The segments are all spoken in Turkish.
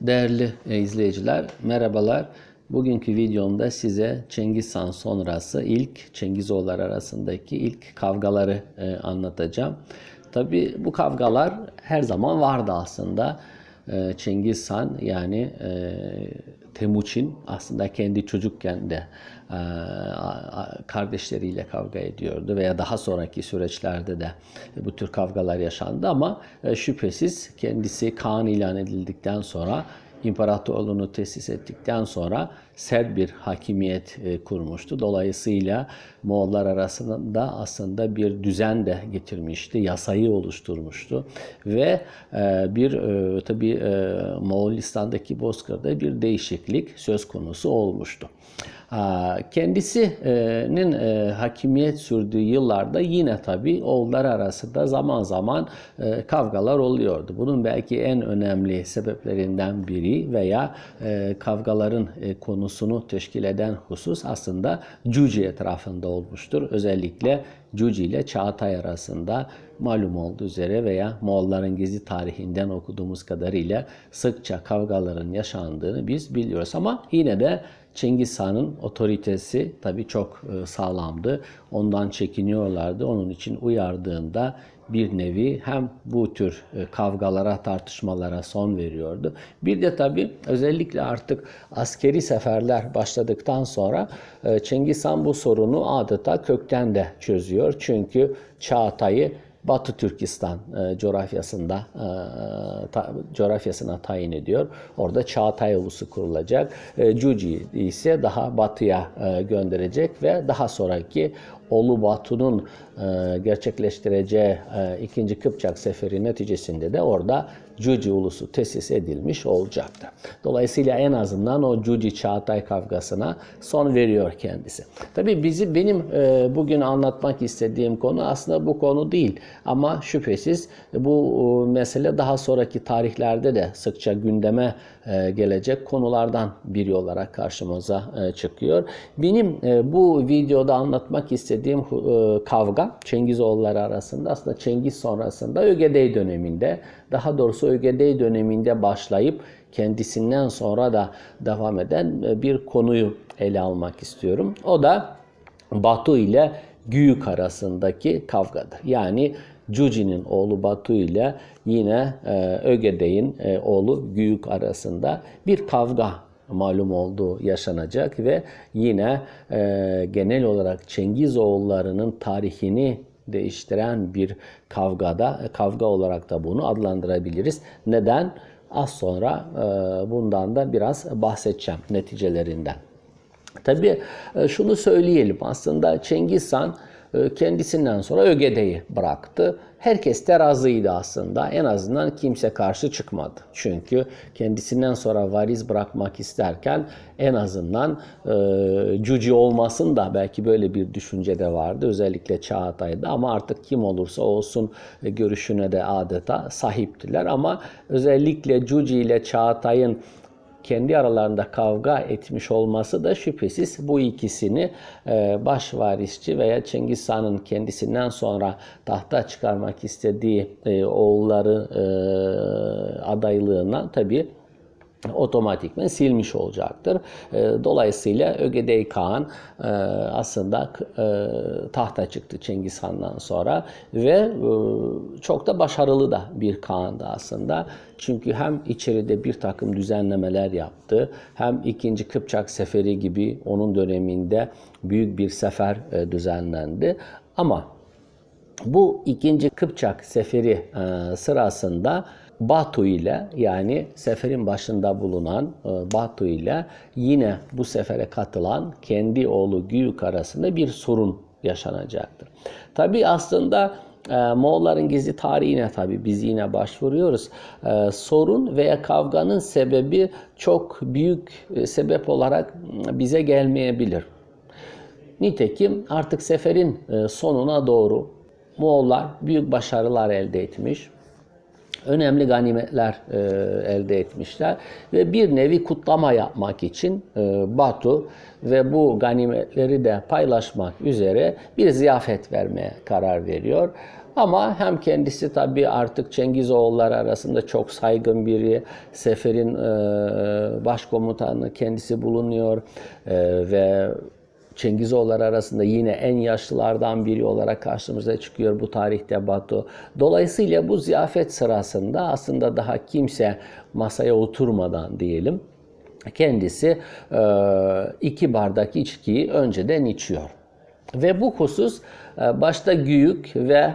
Değerli e, izleyiciler, merhabalar. Bugünkü videomda size Cengiz Han sonrası ilk Cengizoğullar arasındaki ilk kavgaları e, anlatacağım. Tabi bu kavgalar her zaman vardı aslında. E, Cengiz Han yani e, Temuçin aslında kendi çocukken de e, kardeşleriyle kavga ediyordu veya daha sonraki süreçlerde de bu tür kavgalar yaşandı ama e, şüphesiz kendisi Kaan ilan edildikten sonra imparatorluğunu tesis ettikten sonra sert bir hakimiyet e, kurmuştu. Dolayısıyla Moğollar arasında aslında bir düzen de getirmişti, yasayı oluşturmuştu ve e, bir e, tabi Moğolistan'daki Bozkır'da bir değişiklik söz konusu olmuştu. Kendisinin hakimiyet sürdüğü yıllarda yine tabi oğullar arasında zaman zaman kavgalar oluyordu. Bunun belki en önemli sebeplerinden biri veya kavgaların konusunu teşkil eden husus aslında Cuci etrafında olmuştur. Özellikle Cuci ile Çağatay arasında malum olduğu üzere veya Moğolların gezi tarihinden okuduğumuz kadarıyla sıkça kavgaların yaşandığını biz biliyoruz. Ama yine de Cengiz Han'ın otoritesi tabii çok e, sağlamdı. Ondan çekiniyorlardı. Onun için uyardığında bir nevi hem bu tür e, kavgalara, tartışmalara son veriyordu. Bir de tabii özellikle artık askeri seferler başladıktan sonra e, Cengiz Han bu sorunu adeta kökten de çözüyor. Çünkü Çağatay'ı Batı Türkistan e, coğrafyasında e, ta, coğrafyasına tayin ediyor. Orada Çağatay ulusu kurulacak. E, Cuci ise daha batıya e, gönderecek ve daha sonraki Olu Batu'nun e, gerçekleştireceği e, ikinci Kıpçak seferi neticesinde de orada Cuci ulusu tesis edilmiş olacaktı. Dolayısıyla en azından o Cuci Çağatay kavgasına son veriyor kendisi. Tabii bizi benim e, bugün anlatmak istediğim konu aslında bu konu değil. Ama şüphesiz bu mesele daha sonraki tarihlerde de sıkça gündeme gelecek konulardan biri olarak karşımıza çıkıyor. Benim bu videoda anlatmak istediğim kavga Çengizoğulları arasında aslında Çengiz sonrasında Ögedey döneminde daha doğrusu Ögedey döneminde başlayıp kendisinden sonra da devam eden bir konuyu ele almak istiyorum. O da Batu ile Güyük arasındaki kavgadır. Yani Cuci'nin oğlu Batu ile yine e, Ögedey'in e, oğlu Güyük arasında bir kavga malum olduğu yaşanacak ve yine e, genel olarak Cengiz oğullarının tarihini değiştiren bir kavgada kavga olarak da bunu adlandırabiliriz. Neden? Az sonra e, bundan da biraz bahsedeceğim neticelerinden. Tabii e, şunu söyleyelim aslında Cengiz Han e, kendisinden sonra Ögede'yi bıraktı. Herkes de razıydı aslında. En azından kimse karşı çıkmadı. Çünkü kendisinden sonra variz bırakmak isterken en azından e, cüci olmasın da belki böyle bir düşünce de vardı. Özellikle Çağatay'da ama artık kim olursa olsun e, görüşüne de adeta sahiptiler. Ama özellikle Cuci ile Çağatay'ın kendi aralarında kavga etmiş olması da şüphesiz bu ikisini e, baş varisçi veya Cengiz Han'ın kendisinden sonra tahta çıkarmak istediği e, oğulları e, adaylığından tabii otomatikmen silmiş olacaktır. E, dolayısıyla Ögedey Kağan e, aslında e, tahta çıktı Cengiz Han'dan sonra ve çok da başarılı da bir Kağan'dı aslında. Çünkü hem içeride bir takım düzenlemeler yaptı hem ikinci Kıpçak Seferi gibi onun döneminde büyük bir sefer düzenlendi. Ama bu ikinci Kıpçak Seferi sırasında Batu ile yani seferin başında bulunan e, Batu ile yine bu sefere katılan kendi oğlu Güyük arasında bir sorun yaşanacaktır. Tabi aslında e, Moğolların gizli tarihine tabi biz yine başvuruyoruz. E, sorun veya kavganın sebebi çok büyük sebep olarak bize gelmeyebilir. Nitekim artık seferin sonuna doğru Moğollar büyük başarılar elde etmiş önemli ganimetler e, elde etmişler ve bir nevi kutlama yapmak için e, Batu ve bu ganimetleri de paylaşmak üzere bir ziyafet vermeye karar veriyor. Ama hem kendisi tabii artık Cengizoğulları arasında çok saygın biri, seferin e, başkomutanı kendisi bulunuyor e, ve Cengizoğulları arasında yine en yaşlılardan biri olarak karşımıza çıkıyor bu tarihte Batu. Dolayısıyla bu ziyafet sırasında aslında daha kimse masaya oturmadan diyelim kendisi iki bardak içkiyi önceden içiyor. Ve bu husus başta Güyük ve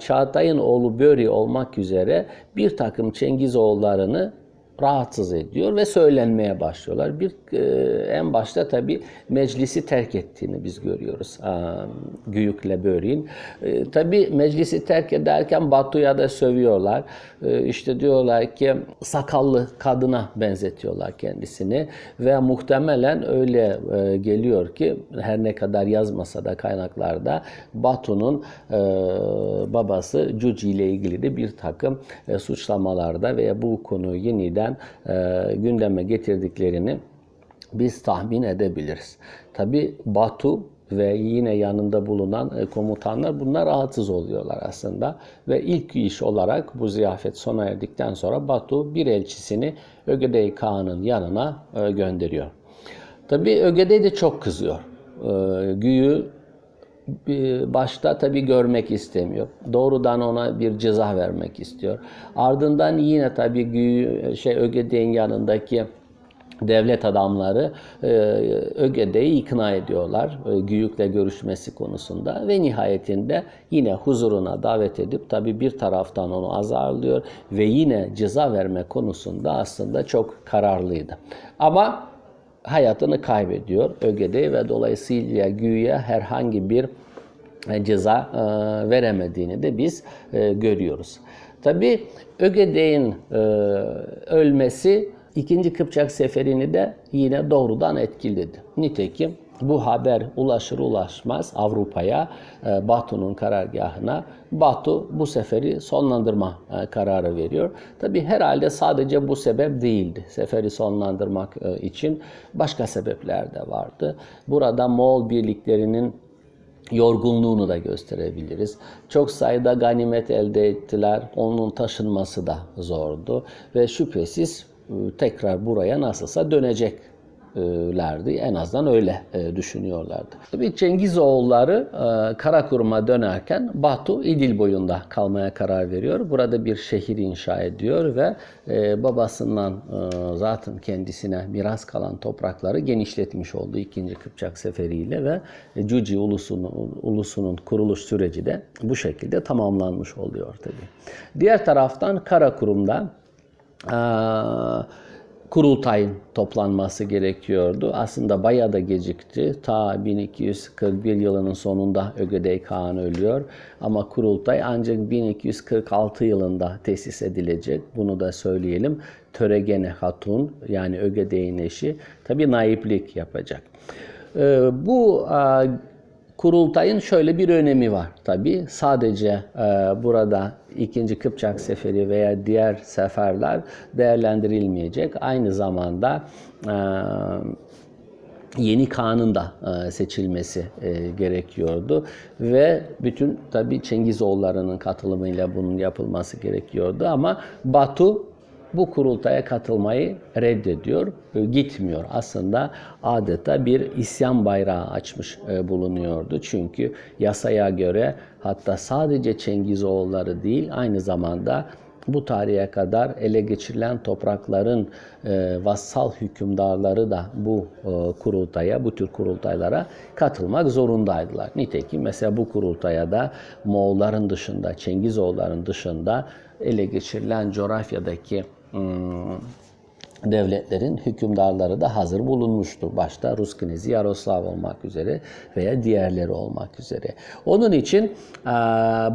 Çağatay'ın oğlu Böri olmak üzere bir takım Cengizoğullarını rahatsız ediyor ve söylenmeye başlıyorlar. Bir e, en başta tabi meclisi terk ettiğini biz görüyoruz Güyük'le Böri'nin. E, tabi meclisi terk ederken Batu'ya da sövüyorlar. E, işte diyorlar ki sakallı kadına benzetiyorlar kendisini ve muhtemelen öyle e, geliyor ki her ne kadar yazmasa da kaynaklarda Batu'nun e, babası Cuci ile ilgili de bir takım suçlamalarda veya bu konuyu yeniden e, gündeme getirdiklerini biz tahmin edebiliriz. Tabi Batu ve yine yanında bulunan e, komutanlar bunlar rahatsız oluyorlar aslında. Ve ilk iş olarak bu ziyafet sona erdikten sonra Batu bir elçisini Ögedey Kağan'ın yanına e, gönderiyor. Tabi Ögedey de çok kızıyor. E, Güyü başta tabii görmek istemiyor. Doğrudan ona bir ceza vermek istiyor. Ardından yine tabii şey Ögedey'in yanındaki devlet adamları e, Ögede'yi ikna ediyorlar e, Güyük'le görüşmesi konusunda ve nihayetinde yine huzuruna davet edip tabii bir taraftan onu azarlıyor ve yine ceza verme konusunda aslında çok kararlıydı. Ama hayatını kaybediyor Ögede ve dolayısıyla Güyü'ye herhangi bir e, ceza e, veremediğini de biz e, görüyoruz. Tabi Ögedey'in e, ölmesi ikinci Kıpçak seferini de yine doğrudan etkiledi. Nitekim bu haber ulaşır ulaşmaz Avrupa'ya, e, Batu'nun karargahına Batu bu seferi sonlandırma e, kararı veriyor. Tabi herhalde sadece bu sebep değildi. Seferi sonlandırmak e, için başka sebepler de vardı. Burada Moğol birliklerinin yorgunluğunu da gösterebiliriz. Çok sayıda ganimet elde ettiler. Onun taşınması da zordu ve şüphesiz tekrar buraya nasılsa döneceklerdi. En azından öyle düşünüyorlardı. Tabii Cengizoğulları e, Karakurum'a dönerken Batu İdil boyunda kalmaya karar veriyor. Burada bir şehir inşa ediyor ve babasından zaten kendisine miras kalan toprakları genişletmiş oldu ikinci Kıpçak seferiyle ve Cuci ulusunun, ulusunun kuruluş süreci de bu şekilde tamamlanmış oluyor tabii. Diğer taraftan Karakurum'da kurultayın toplanması gerekiyordu. Aslında bayağı da gecikti. Ta 1241 yılının sonunda Ögedey Kağan ölüyor. Ama kurultay ancak 1246 yılında tesis edilecek. Bunu da söyleyelim. Töregene Hatun yani Ögedey'in eşi tabi naiplik yapacak. Bu kurultayın şöyle bir önemi var tabi. Sadece e, burada ikinci Kıpçak seferi veya diğer seferler değerlendirilmeyecek. Aynı zamanda e, yeni kanun da e, seçilmesi e, gerekiyordu ve bütün tabi Cengizoğullarının katılımıyla bunun yapılması gerekiyordu ama Batu bu kurultaya katılmayı reddediyor, gitmiyor. Aslında adeta bir isyan bayrağı açmış e, bulunuyordu. Çünkü yasaya göre hatta sadece Cengizoğulları değil aynı zamanda bu tarihe kadar ele geçirilen toprakların e, vassal hükümdarları da bu e, kurultaya, bu tür kurultaylara katılmak zorundaydılar. Nitekim mesela bu kurultaya da Moğolların dışında, Cengizoğulların dışında ele geçirilen coğrafyadaki devletlerin hükümdarları da hazır bulunmuştu. Başta Rus Knezi Yaroslav olmak üzere veya diğerleri olmak üzere. Onun için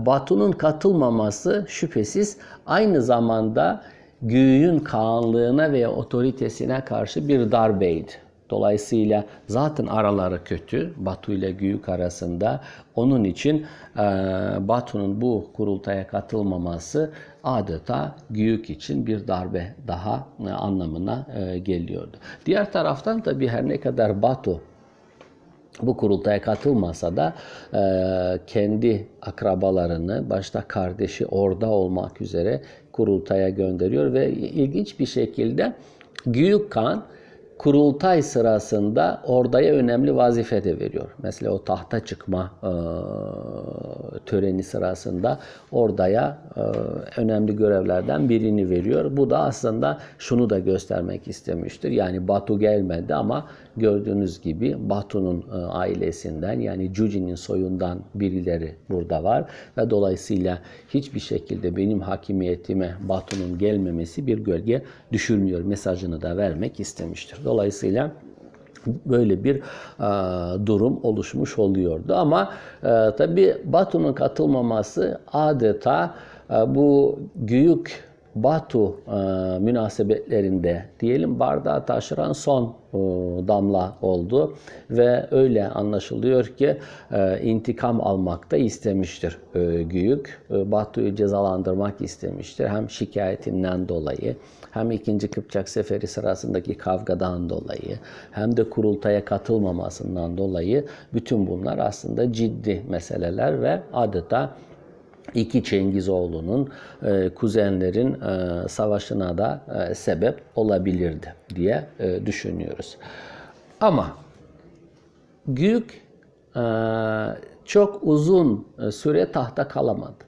Batu'nun katılmaması şüphesiz aynı zamanda Güyün Kağanlığına veya otoritesine karşı bir darbeydi. Dolayısıyla zaten araları kötü Batu ile Güyük arasında. Onun için e, Batu'nun bu kurultaya katılmaması adeta Güyük için bir darbe daha e, anlamına e, geliyordu. Diğer taraftan tabi her ne kadar Batu bu kurultaya katılmasa da kendi akrabalarını başta kardeşi orada olmak üzere kurultaya gönderiyor ve ilginç bir şekilde Büyük Kan kurultay sırasında ordaya önemli vazife de veriyor. Mesela o tahta çıkma e, töreni sırasında ordaya e, önemli görevlerden birini veriyor. Bu da aslında şunu da göstermek istemiştir. Yani Batu gelmedi ama gördüğünüz gibi Batu'nun e, ailesinden yani Cuci'nin soyundan birileri burada var ve dolayısıyla hiçbir şekilde benim hakimiyetime Batu'nun gelmemesi bir gölge düşürmüyor mesajını da vermek istemiştir. Dolayısıyla böyle bir e, durum oluşmuş oluyordu. Ama e, tabi Batu'nun katılmaması adeta e, bu büyük Batu e, münasebetlerinde diyelim bardağı taşıran son e, damla oldu ve öyle anlaşılıyor ki e, intikam almak da istemiştir e, Güyük. E, Batu'yu cezalandırmak istemiştir. Hem şikayetinden dolayı hem 2. Kıpçak Seferi sırasındaki kavgadan dolayı hem de kurultaya katılmamasından dolayı bütün bunlar aslında ciddi meseleler ve adeta iki Cengizoğlu'nun e, kuzenlerin e, savaşına da e, sebep olabilirdi diye e, düşünüyoruz. Ama Gök e, çok uzun e, süre tahta kalamadı.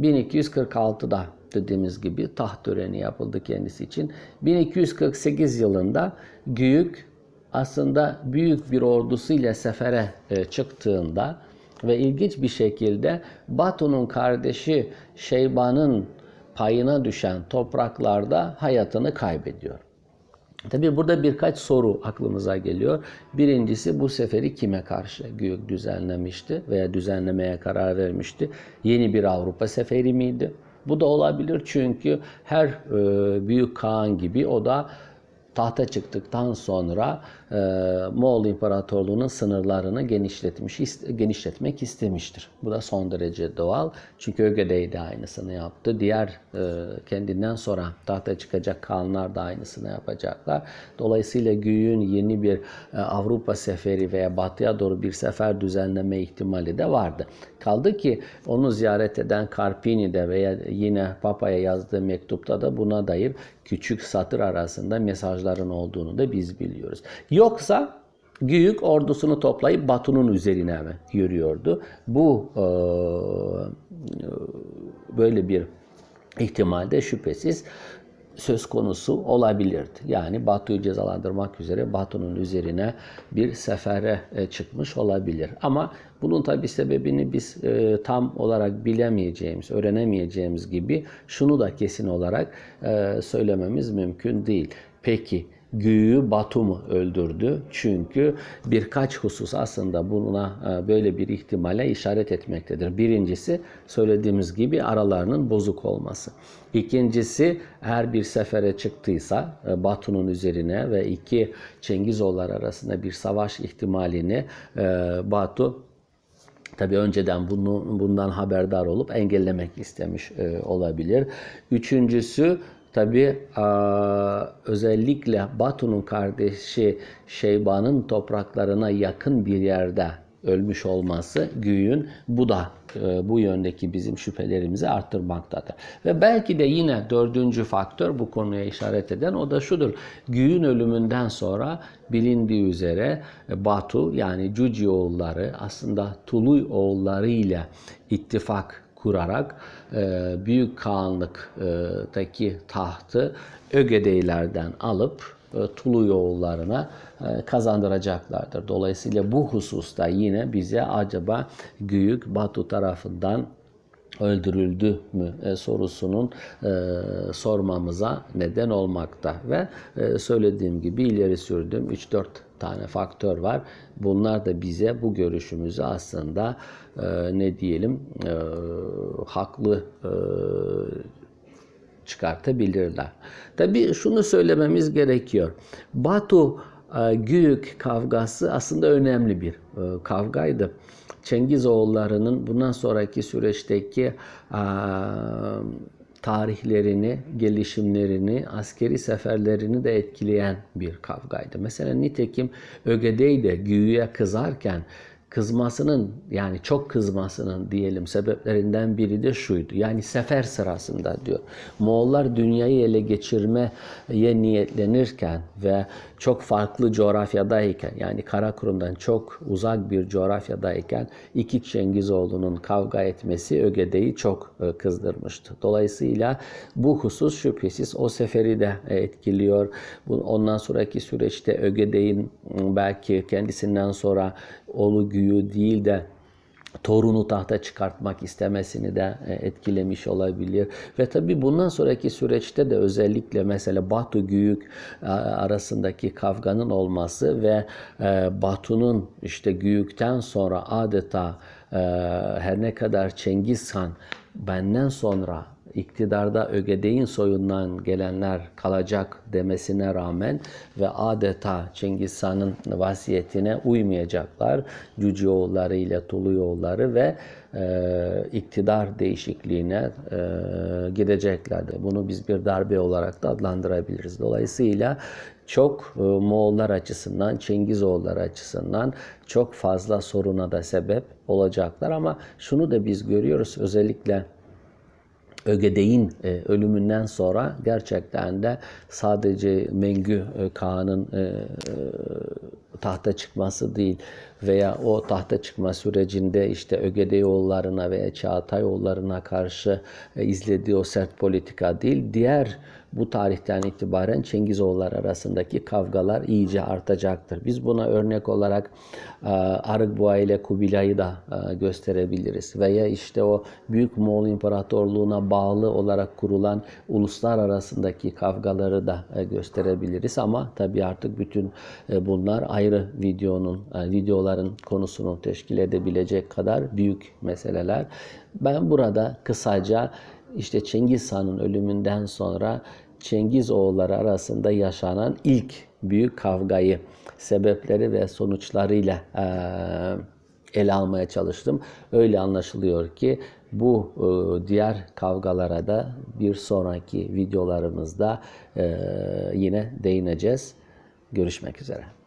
1246'da dediğimiz gibi taht töreni yapıldı kendisi için. 1248 yılında Güyük aslında büyük bir ordusuyla sefere e, çıktığında ve ilginç bir şekilde Batu'nun kardeşi Şeyban'ın payına düşen topraklarda hayatını kaybediyor. Tabi burada birkaç soru aklımıza geliyor. Birincisi bu seferi kime karşı düzenlemişti veya düzenlemeye karar vermişti? Yeni bir Avrupa seferi miydi? Bu da olabilir çünkü her e, büyük Kaan gibi o da tahta çıktıktan sonra Moğol İmparatorluğu'nun sınırlarını genişletmiş, genişletmek istemiştir. Bu da son derece doğal. Çünkü Ögede'yi de aynısını yaptı. Diğer e, kendinden sonra tahta çıkacak Kanlar da aynısını yapacaklar. Dolayısıyla Güyük'ün yeni bir e, Avrupa seferi veya batıya doğru bir sefer düzenleme ihtimali de vardı. Kaldı ki onu ziyaret eden Karpini'de veya yine Papa'ya yazdığı mektupta da buna dair küçük satır arasında mesajların olduğunu da biz biliyoruz. Yoksa Güyük ordusunu toplayıp Batu'nun üzerine mi yürüyordu? Bu e, böyle bir ihtimalde şüphesiz söz konusu olabilirdi. Yani Batu'yu cezalandırmak üzere Batu'nun üzerine bir sefere e, çıkmış olabilir. Ama bunun tabi sebebini biz e, tam olarak bilemeyeceğimiz, öğrenemeyeceğimiz gibi şunu da kesin olarak e, söylememiz mümkün değil. Peki Güyü Batu mu öldürdü? Çünkü birkaç husus aslında buna e, böyle bir ihtimale işaret etmektedir. Birincisi söylediğimiz gibi aralarının bozuk olması. İkincisi eğer bir sefere çıktıysa e, Batu'nun üzerine ve iki Cengizoğullar arasında bir savaş ihtimalini e, Batu Tabi önceden bunu, bundan haberdar olup engellemek istemiş olabilir. Üçüncüsü Tabi özellikle Batu'nun kardeşi Şeyba'nın topraklarına yakın bir yerde ölmüş olması Güyün bu da e, bu yöndeki bizim şüphelerimizi arttırmaktadır. Ve belki de yine dördüncü faktör bu konuya işaret eden o da şudur. Güyün ölümünden sonra bilindiği üzere Batu yani Cuci oğulları aslında Tuluy oğulları ile ittifak kurarak e, Büyük Kağanlık'taki tahtı Ögedeylerden alıp e, Tuluyoğullarına e, kazandıracaklardır. Dolayısıyla bu hususta yine bize acaba Büyük Batu tarafından öldürüldü mü e, sorusunun sormamıza neden olmakta ve söylediğim gibi ileri sürdüğüm 3-4 tane faktör var. Bunlar da bize bu görüşümüzü aslında e, ne diyelim e, haklı e, çıkartabilirler. Tabi şunu söylememiz gerekiyor. Batu e, Göyük kavgası aslında önemli bir e, kavgaydı. Cengizoğullarının bundan sonraki süreçteki e, tarihlerini, gelişimlerini, askeri seferlerini de etkileyen bir kavgaydı. Mesela nitekim Ögedey de Güyü'ye kızarken kızmasının yani çok kızmasının diyelim sebeplerinden biri de şuydu. Yani sefer sırasında diyor. Moğollar dünyayı ele geçirmeye niyetlenirken ve çok farklı coğrafyadayken yani Karakurum'dan çok uzak bir coğrafyadayken iki Çengizoğlu'nun kavga etmesi Ögede'yi çok e, kızdırmıştı. Dolayısıyla bu husus şüphesiz o seferi de e, etkiliyor. Ondan sonraki süreçte Ögede'nin belki kendisinden sonra oğlu Güyü değil de torunu tahta çıkartmak istemesini de e, etkilemiş olabilir. Ve tabii bundan sonraki süreçte de özellikle mesela Batu Güyük e, arasındaki kavganın olması ve e, Batu'nun işte Güyük'ten sonra adeta her ne kadar Cengiz Han benden sonra iktidarda Ögedey'in soyundan gelenler kalacak demesine rağmen ve adeta Cengiz Han'ın vasiyetine uymayacaklar. Cüceoğulları ile Tuluyoğulları ve e, iktidar değişikliğine e, gideceklerdi. Bunu biz bir darbe olarak da adlandırabiliriz. Dolayısıyla çok e, Moğollar açısından, Çengizoğulları açısından çok fazla soruna da sebep olacaklar ama şunu da biz görüyoruz özellikle Ögedey'in e, ölümünden sonra gerçekten de sadece Mengü e, Kağan'ın e, e, tahta çıkması değil veya o tahta çıkma sürecinde işte Ögedeyoğullarına veya Çağatayoğullarına karşı e, izlediği o sert politika değil, diğer bu tarihten itibaren Çengizoğulları arasındaki kavgalar iyice artacaktır. Biz buna örnek olarak e, Arıkboğa ile Kubilay'ı da e, gösterebiliriz. Veya işte o Büyük Moğol İmparatorluğu'na bağlı olarak kurulan uluslar arasındaki kavgaları da gösterebiliriz. Ama tabii artık bütün bunlar ayrı videonun, videoların konusunu teşkil edebilecek kadar büyük meseleler. Ben burada kısaca işte Cengiz Han'ın ölümünden sonra Cengiz oğulları arasında yaşanan ilk büyük kavgayı sebepleri ve sonuçlarıyla e, ele almaya çalıştım. Öyle anlaşılıyor ki bu e, diğer kavgalara da bir sonraki videolarımızda e, yine değineceğiz. Görüşmek üzere.